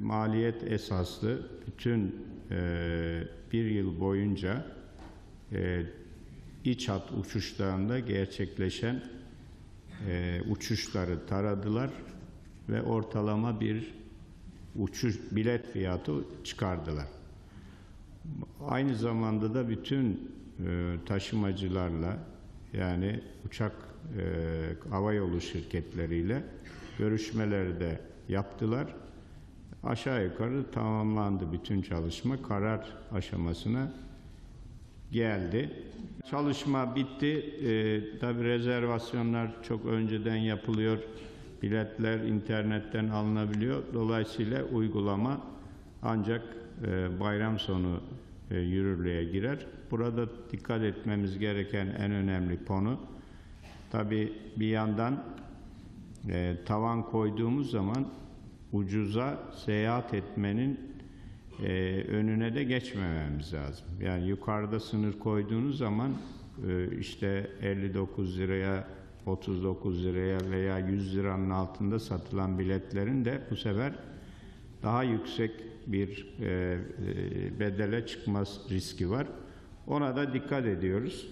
Maliyet esaslı bütün e, bir yıl boyunca e, iç hat uçuşlarında gerçekleşen e, uçuşları taradılar ve ortalama bir uçuş bilet fiyatı çıkardılar. Aynı zamanda da bütün e, taşımacılarla yani uçak e, havayolu şirketleriyle görüşmeleri de yaptılar. Aşağı yukarı tamamlandı bütün çalışma. Karar aşamasına geldi. Çalışma bitti. Ee, tabii rezervasyonlar çok önceden yapılıyor. Biletler internetten alınabiliyor. Dolayısıyla uygulama ancak e, bayram sonu e, yürürlüğe girer. Burada dikkat etmemiz gereken en önemli konu tabii bir yandan e, tavan koyduğumuz zaman ucuza seyahat etmenin e, önüne de geçmememiz lazım. Yani yukarıda sınır koyduğunuz zaman e, işte 59 liraya 39 liraya veya 100 liranın altında satılan biletlerin de bu sefer daha yüksek bir e, e, bedele çıkması riski var. Ona da dikkat ediyoruz.